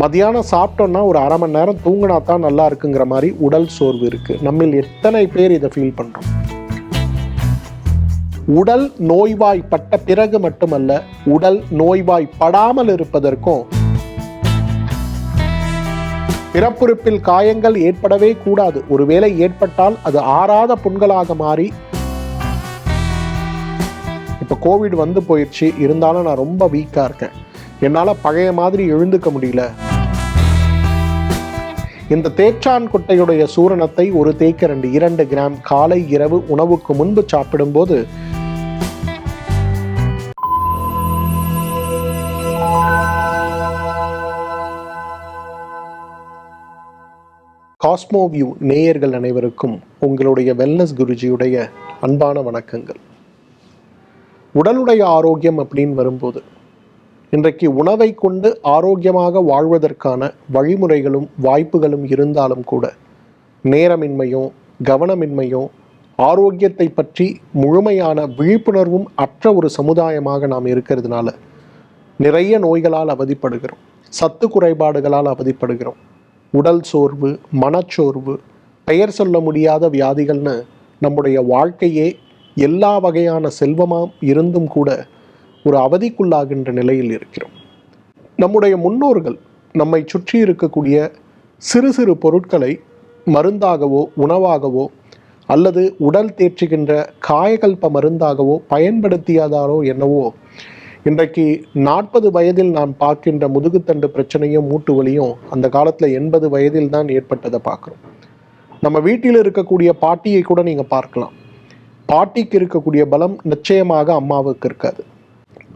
மதியானம் சாப்பிட்டோம்னா ஒரு அரை மணி நேரம் தூங்கினா தான் நல்லா இருக்குங்கிற மாதிரி உடல் சோர்வு இருக்கு. நம்மில் எத்தனை பேர் இதை ஃபீல் பண்ணுறோம் உடல் நோய்வாய்ப்பட்ட பிறகு மட்டுமல்ல உடல் நோய்வாய்ப்படாமல் இருப்பதற்கும் பிறப்புறுப்பில் காயங்கள் ஏற்படவே கூடாது. ஒருவேளை ஏற்பட்டால் அது ஆறாத புண்களாக மாறி இப்போ கோவிட் வந்து போயிடுச்சு இருந்தாலும் நான் ரொம்ப வீக்காக இருக்கேன். என்னால் பழைய மாதிரி எழுந்துக்க முடியல. இந்த தேற்றான் குட்டையுடைய சூரணத்தை ஒரு தேக்கரண்டு இரண்டு கிராம் காலை இரவு உணவுக்கு முன்பு சாப்பிடும்போது காஸ்மோவியூ நேயர்கள் அனைவருக்கும் உங்களுடைய வெல்னஸ் குருஜியுடைய அன்பான வணக்கங்கள். உடலுடைய ஆரோக்கியம் அப்படின்னு வரும்போது இன்றைக்கு உணவை கொண்டு ஆரோக்கியமாக வாழ்வதற்கான வழிமுறைகளும் வாய்ப்புகளும் இருந்தாலும் கூட நேரமின்மையும் கவனமின்மையும் ஆரோக்கியத்தை பற்றி முழுமையான விழிப்புணர்வும் அற்ற ஒரு சமுதாயமாக நாம் இருக்கிறதுனால நிறைய நோய்களால் அவதிப்படுகிறோம். சத்து குறைபாடுகளால் அவதிப்படுகிறோம். உடல் சோர்வு மனச்சோர்வு பெயர் சொல்ல முடியாத வியாதிகள்னு நம்முடைய வாழ்க்கையே எல்லா வகையான செல்வமாம் இருந்தும் கூட ஒரு அவதிக்குள்ளாகின்ற நிலையில் இருக்கிறோம். நம்முடைய முன்னோர்கள் நம்மை சுற்றி இருக்கக்கூடிய சிறு சிறு பொருட்களை மருந்தாகவோ உணவாகவோ அல்லது உடல் தேற்றுகின்ற காயகல்ப மருந்தாகவோ பயன்படுத்தியதாரோ என்னவோ இன்றைக்கு நாற்பது வயதில் நான் பார்க்கின்ற முதுகுத்தண்டு பிரச்சனையும் மூட்டு வலியும் அந்த காலத்தில் எண்பது வயதில் தான் ஏற்பட்டதை பார்க்குறோம். நம்ம வீட்டில் இருக்கக்கூடிய பாட்டியை கூட நீங்கள் பார்க்கலாம். பாட்டிக்கு இருக்கக்கூடிய பலம் நிச்சயமாக அம்மாவுக்கு இருக்காது.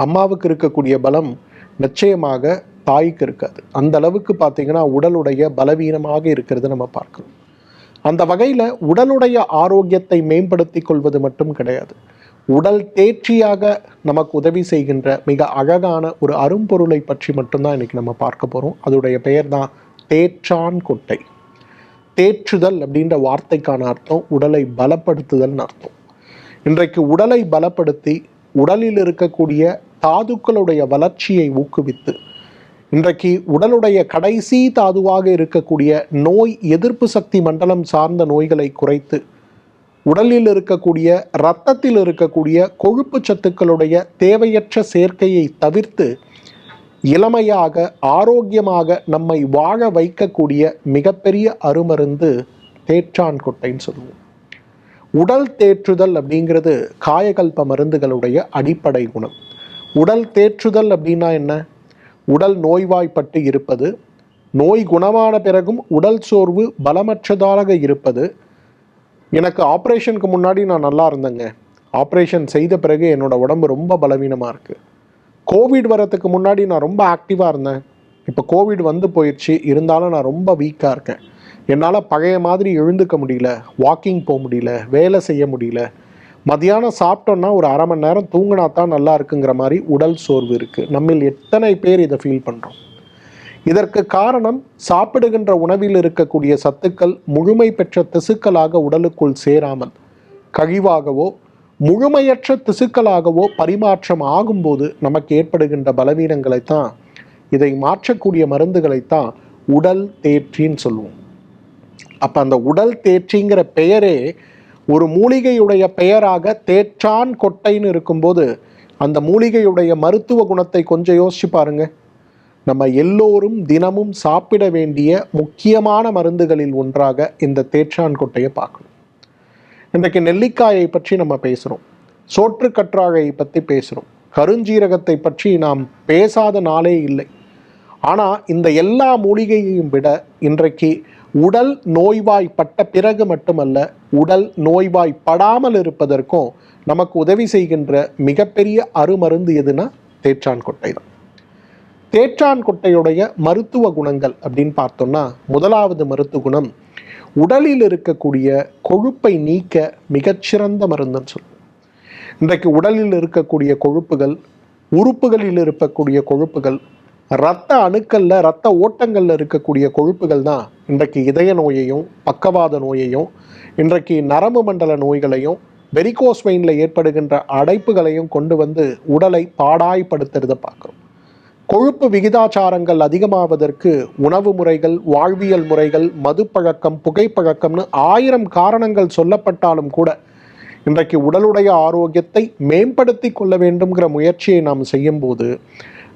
அம்மாவுக்கு இருக்கக்கூடிய பலம் நிச்சயமாக தாய்க்கு இருக்காது. அந்த அளவுக்கு பார்த்தீங்கன்னா உடலுடைய பலவீனமாக இருக்கிறது நம்ம பார்க்கிறோம். அந்த வகையில் உடலுடைய ஆரோக்கியத்தை மேம்படுத்தி கொள்வது மட்டும் கிடையாது. உடல் தேர்ச்சியாக நமக்கு உதவி செய்கின்ற மிக அழகான ஒரு அரும்பொருளை பற்றி மட்டும்தான் இன்னைக்கு நம்ம பார்க்க போகிறோம் அதோடைய பெயர் தான் தேற்றான் கொட்டை. தேற்றுதல் அப்படின்ற வார்த்தைக்கான அர்த்தம் உடலை பலப்படுத்துதல்னு அர்த்தம். இன்றைக்கு உடலை பலப்படுத்தி உடலில் இருக்கக்கூடிய தாதுக்களுடைய வளர்ச்சியை ஊக்குவித்து. இன்றைக்கு உடலுடைய கடைசி தாதுவாக இருக்கக்கூடிய நோய் எதிர்ப்பு சக்தி மண்டலம் சார்ந்த நோய்களை குறைத்து உடலில் இருக்கக்கூடிய இரத்தத்தில் இருக்கக்கூடிய கொழுப்பு சத்துக்களுடைய தேவையற்ற சேர்க்கையை தவிர்த்து இளமையாக ஆரோக்கியமாக நம்மை வாழ வைக்கக்கூடிய மிகப்பெரிய அருமருந்து தேற்றான் கொட்டைன்னு சொல்லுவோம். உடல் தேற்றுதல் அப்படிங்கிறது காயகல்ப மருந்துகளுடைய அடிப்படை குணம். உடல் தேற்றுதல் அப்படின்னா என்ன? உடல் நோய்வாய்ப்பட்டு இருப்பது நோய் குணமான பிறகும் உடல் சோர்வு பலமற்றதாக இருப்பது. எனக்கு ஆப்ரேஷனுக்கு முன்னாடி நான் நல்லா இருந்தேங்க. ஆப்ரேஷன் செய்த பிறகு என்னோடய உடம்பு ரொம்ப பலவீனமாக இருக்குது கோவிட் வரத்துக்கு முன்னாடி நான் ரொம்ப ஆக்டிவாக இருந்தேன். இப்போ கோவிட் வந்து போயிடுச்சு இருந்தாலும் நான் ரொம்ப வீக்காக இருக்கேன். என்னால் பழைய மாதிரி எழுந்துக்க முடியல வாக்கிங் போக முடியல வேலை செய்ய முடியல. மதியானம் சாப்பிட்டோன்னா ஒரு அரை மணி நேரம் தூங்கினா தான் நல்லா இருக்குங்கிற மாதிரி உடல் சோர்வு இருக்குது நம்மில் எத்தனை பேர் இதை ஃபீல் பண்ணுறோம் இதற்கு காரணம் சாப்பிடுகின்ற உணவில் இருக்கக்கூடிய சத்துக்கள் முழுமை பெற்ற திசுக்களாக உடலுக்குள் சேராமல் கழிவாகவோ முழுமையற்ற திசுக்களாகவோ பரிமாற்றம் ஆகும்போது நமக்கு ஏற்படுகின்ற பலவீனங்களைத்தான் இதை மாற்றக்கூடிய மருந்துகளைத்தான் உடல் தேற்றின்னு சொல்லுவோம். அப்போ அந்த உடல் தேற்றிங்கிற பெயரே ஒரு மூலிகையுடைய பெயராக தேற்றான் கொட்டைன்னு இருக்கும்போது அந்த மூலிகையுடைய மருத்துவ குணத்தை கொஞ்சம் யோசிச்சு பாருங்க. நம்ம எல்லோரும் தினமும் சாப்பிட வேண்டிய முக்கியமான மருந்துகளில் ஒன்றாக இந்த தேற்றான் கொட்டையை பார்க்கணும். இன்றைக்கு நெல்லிக்காயை பற்றி நம்ம பேசுகிறோம் சோற்று கற்றாழையை பற்றி பேசுகிறோம் கருஞ்சீரகத்தை பற்றி நாம் பேசாத நாளே இல்லை. ஆனால் இந்த எல்லா மூலிகையையும் விட இன்றைக்கு உடல் நோய்வாய்ப்பட்ட பிறகு மட்டுமல்ல உடல் நோய்வாய்ப்படாமல் இருப்பதற்கும் நமக்கு உதவி செய்கின்ற மிகப்பெரிய அருமருந்து எதுனா தேற்றான் கொட்டை தான். தேற்றான் கொட்டையுடைய மருத்துவ குணங்கள் அப்படின்னு பார்த்தோம்னா முதலாவது மருத்துவ குணம் உடலில் இருக்கக்கூடிய கொழுப்பை நீக்க மிகச்சிறந்த மருந்துன்னு சொல்லுவோம். இன்றைக்கு உடலில் இருக்கக்கூடிய கொழுப்புகள் உறுப்புகளில் இருக்கக்கூடிய கொழுப்புகள் ரத்த அணுக்களில் ரத்த ஓட்டங்களில் இருக்கக்கூடிய கொழுப்புகள் தான் இன்றைக்கு இதய நோயையும் பக்கவாத நோயையும் இன்றைக்கு நரம்பு மண்டல நோய்களையும் வெரிகோஸ் வெயினில் ஏற்படுகின்ற அடைப்புகளையும் கொண்டு வந்து உடலை பாடாய்படுத்துறத பார்க்குறோம். கொழுப்பு விகிதாச்சாரங்கள் அதிகமாவதற்கு உணவு முறைகள் வாழ்வியல் முறைகள் மதுப்பழக்கம் புகைப்பழக்கம்னு ஆயிரம் காரணங்கள் சொல்லப்பட்டாலும் கூட இன்றைக்கு உடலுடைய ஆரோக்கியத்தை மேம்படுத்தி கொள்ள வேண்டும்ங்கிற முயற்சியை நாம் செய்யும்போது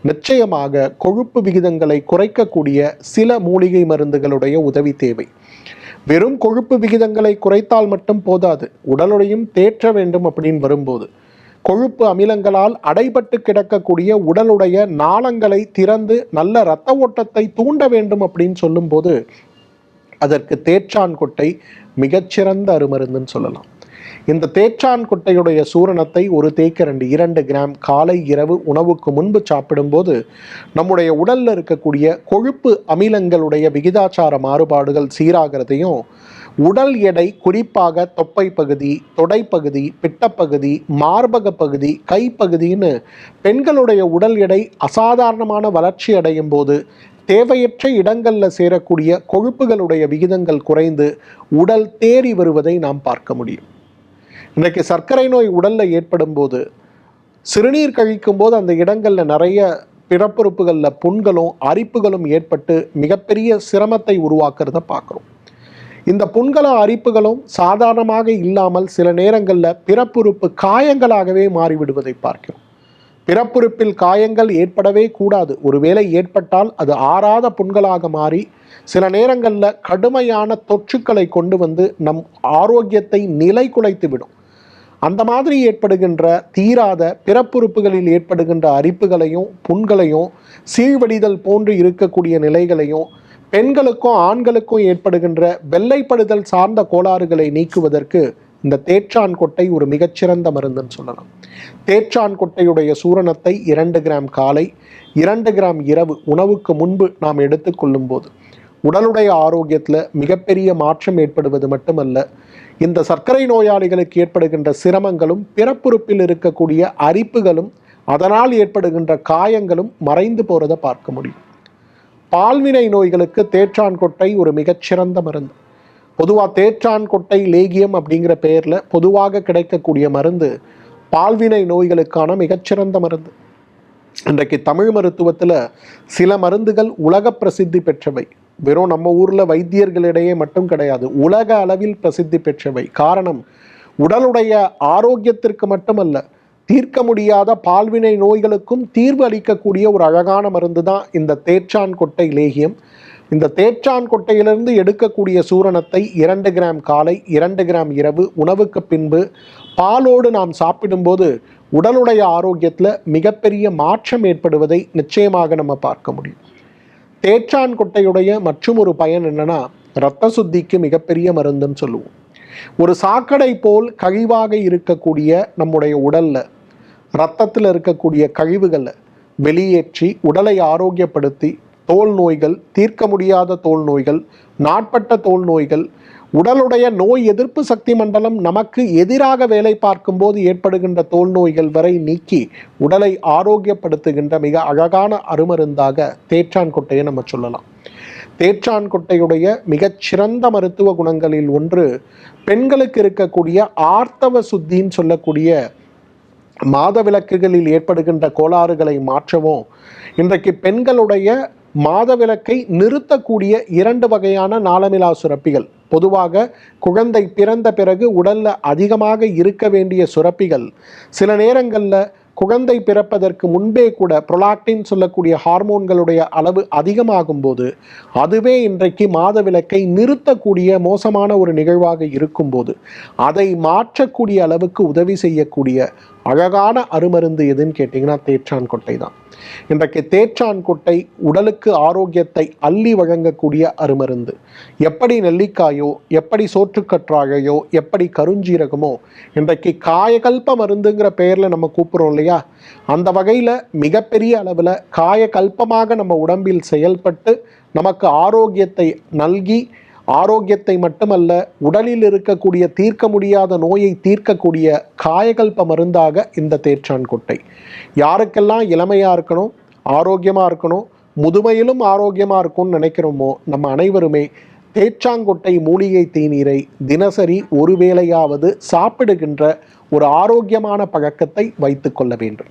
நிச்சயமாக கொழுப்பு விகிதங்களை குறைக்கக்கூடிய சில மூலிகை மருந்துகளுடைய உதவி தேவை. வெறும் கொழுப்பு விகிதங்களை குறைத்தால் மட்டும் போதாது உடலுடையும் தேற்ற வேண்டும் அப்படின்னு வரும்போது. கொழுப்பு அமிலங்களால் அடைபட்டு கிடக்கக்கூடிய உடலுடைய நாளங்களை திறந்து நல்ல இரத்த ஓட்டத்தை தூண்ட வேண்டும் அப்படின்னு சொல்லும்போது அதற்கு தேற்றான் கொட்டை மிகச்சிறந்த அருமருந்துன்னு சொல்லலாம். இந்த தேச்சான் குட்டையுடைய சூரணத்தை ஒரு தேக்கரண்டு இரண்டு கிராம் காலை இரவு உணவுக்கு முன்பு சாப்பிடும்போது நம்முடைய உடலில் இருக்கக்கூடிய கொழுப்பு அமிலங்களுடைய விகிதாச்சார மாறுபாடுகள் சீராகிறதையும் உடல் எடை குறிப்பாக தொப்பை பகுதி தொடைப்பகுதி பிட்டப்பகுதி மார்பக பகுதி கைப்பகுதின்னு பெண்களுடைய உடல் எடை அசாதாரணமான வளர்ச்சி அடையும் போது தேவையற்ற இடங்களில் சேரக்கூடிய கொழுப்புகளுடைய விகிதங்கள் குறைந்து உடல் தேறி வருவதை நாம் பார்க்க முடியும். இன்றைக்கு சர்க்கரை நோய் உடலில் ஏற்படும் போது சிறுநீர் கழிக்கும் போது அந்த இடங்களில் நிறைய பிறப்புறுப்புகளில் புண்களும் அரிப்புகளும் ஏற்பட்டு மிகப்பெரிய சிரமத்தை உருவாக்குறத பார்க்குறோம். இந்த புண்களும் அரிப்புகளும் சாதாரணமாக இல்லாமல் சில நேரங்களில் பிறப்புறுப்பு காயங்களாகவே மாறிவிடுவதை பார்க்கிறோம். பிறப்புறுப்பில் காயங்கள் ஏற்படவே கூடாது. ஒருவேளை ஏற்பட்டால் அது ஆறாத புண்களாக மாறி சில நேரங்களில் கடுமையான தொற்றுக்களை கொண்டு வந்து நம் ஆரோக்கியத்தை நிலை குலைத்து விடும் அந்த மாதிரி ஏற்படுகின்ற தீராத பிறப்புறுப்புகளில் ஏற்படுகின்ற அரிப்புகளையும் புண்களையும் சீழ்வடிதல் போன்று இருக்கக்கூடிய நிலைகளையும் பெண்களுக்கும் ஆண்களுக்கும் ஏற்படுகின்ற வெள்ளைப்படுதல் சார்ந்த கோளாறுகளை நீக்குவதற்கு இந்த தேற்றான் கொட்டை ஒரு மிகச்சிறந்த மருந்துன்னு சொல்லலாம். தேற்றான் கொட்டையுடைய சூரணத்தை இரண்டு கிராம் காலை இரண்டு கிராம் இரவு உணவுக்கு முன்பு நாம் எடுத்துக்கொள்ளும் போது உடலுடைய ஆரோக்கியத்தில் மிகப்பெரிய மாற்றம் ஏற்படுவது மட்டுமல்ல இந்த சர்க்கரை நோயாளிகளுக்கு ஏற்படுகின்ற சிரமங்களும் பிறப்புறுப்பில் இருக்கக்கூடிய அரிப்புகளும் அதனால் ஏற்படுகின்ற காயங்களும் மறைந்து போகிறத பார்க்க முடியும். பால்வினை நோய்களுக்கு தேற்றான் கொட்டை ஒரு மிகச்சிறந்த மருந்து. பொதுவாக தேற்றான் கொட்டை லேகியம் அப்படிங்கிற பெயரில் பொதுவாக கிடைக்கக்கூடிய மருந்து பால்வினை நோய்களுக்கான மிகச்சிறந்த மருந்து. இன்றைக்கு தமிழ் மருத்துவத்தில் சில மருந்துகள் உலக பிரசித்தி பெற்றவை. வெறும் நம்ம ஊரில் வைத்தியர்களிடையே மட்டும் கிடையாது உலக அளவில் பிரசித்தி பெற்றவை. காரணம் உடலுடைய ஆரோக்கியத்திற்கு மட்டுமல்ல தீர்க்க முடியாத பால்வினை நோய்களுக்கும் தீர்வு அளிக்கக்கூடிய ஒரு அழகான மருந்து தான் இந்த தேச்சான் கொட்டை லேகியம். இந்த தேச்சான் கொட்டையிலிருந்து எடுக்கக்கூடிய சூரணத்தை இரண்டு கிராம் காலை இரண்டு கிராம் இரவு உணவுக்கு பின்பு பாலோடு நாம் சாப்பிடும்போது உடலுடைய ஆரோக்கியத்தில் மிகப்பெரிய மாற்றம் ஏற்படுவதை நிச்சயமாக நம்ம பார்க்க முடியும். தேற்றான் கொட்டையுடைய மற்றும் ஒரு பயன் என்னன்னா இரத்த சுத்திக்கு மிகப்பெரிய மருந்துன்னு சொல்லுவோம். ஒரு சாக்கடை போல் கழிவாக இருக்கக்கூடிய நம்முடைய உடல்ல ரத்தத்தில் இருக்கக்கூடிய கழிவுகளை வெளியேற்றி உடலை ஆரோக்கியப்படுத்தி தோல் நோய்கள் தீர்க்க முடியாத தோல் நோய்கள் நாட்பட்ட தோல் நோய்கள் உடலுடைய நோய் எதிர்ப்பு சக்தி மண்டலம் நமக்கு எதிராக வேலை பார்க்கும்போது ஏற்படுகின்ற தோல் நோய்கள் வரை நீக்கி உடலை ஆரோக்கியப்படுத்துகின்ற மிக அழகான அருமருந்தாக தேற்றான் கொட்டையை நம்ம சொல்லலாம். தேற்றான் கொட்டையுடைய மிகச்சிறந்த மருத்துவ குணங்களில் ஒன்று பெண்களுக்கு இருக்கக்கூடிய ஆர்த்தவ சுத்தின்னு சொல்லக்கூடிய மாதவிலக்குகளில் ஏற்படுகின்ற கோளாறுகளை மாற்றவும் இன்றைக்கு பெண்களுடைய மாதவிலக்கை நிறுத்தக்கூடிய இரண்டு வகையான நாளமிலா சுரப்பிகள். பொதுவாக குழந்தை பிறந்த பிறகு உடல்ல அதிகமாக இருக்க வேண்டிய சுரப்பிகள். சில நேரங்களில் குழந்தை பிறப்பதற்கு முன்பே கூட புரொலாக்டின் சொல்லக்கூடிய ஹார்மோன்களுடைய அளவு அதிகமாகும் போது அதுவே இன்றைக்கு மாதவிலக்கை நிறுத்தக்கூடிய மோசமான ஒரு நிகழ்வாக இருக்கும்போது அதை மாற்றக்கூடிய அளவுக்கு உதவி செய்யக்கூடிய அழகான அருமருந்து எதுன்னு கேட்டிங்கன்னா தேற்றான் கொட்டை தான் இன்றைக்கு தேற்றான் கொட்டை உடலுக்கு ஆரோக்கியத்தை அள்ளி வழங்கக்கூடிய அருமருந்து. எப்படி நெல்லிக்காயோ எப்படி சோற்றுக்கற்றாழையோ எப்படி கருஞ்சீரகமோ இன்றைக்கு காயகல்ப மருந்துங்கிற பெயரில் நம்ம கூப்பிட்றோம் இல்லையா? அந்த வகையில் மிகப்பெரிய அளவில் காயகல்பமாக நம்ம உடம்பில் செயல்பட்டு நமக்கு ஆரோக்கியத்தை நல்கி ஆரோக்கியத்தை மட்டுமல்ல உடலில் இருக்கக்கூடிய தீர்க்க முடியாத நோயை தீர்க்கக்கூடிய காயகல்ப மருந்தாக இந்த தேற்றான் கொட்டை. யாருக்கெல்லாம் இளமையாக இருக்கணும் ஆரோக்கியமாக இருக்கணும் முதுமையிலும் ஆரோக்கியமாக இருக்கும்னு நினைக்கிறோமோ நம்ம அனைவருமே தேச்சாங்கொட்டை மூலிகை தேநீரை தினசரி ஒரு வேளையாவது சாப்பிடுகின்ற ஒரு ஆரோக்கியமான பழக்கத்தை வைத்து கொள்ள வேண்டும்.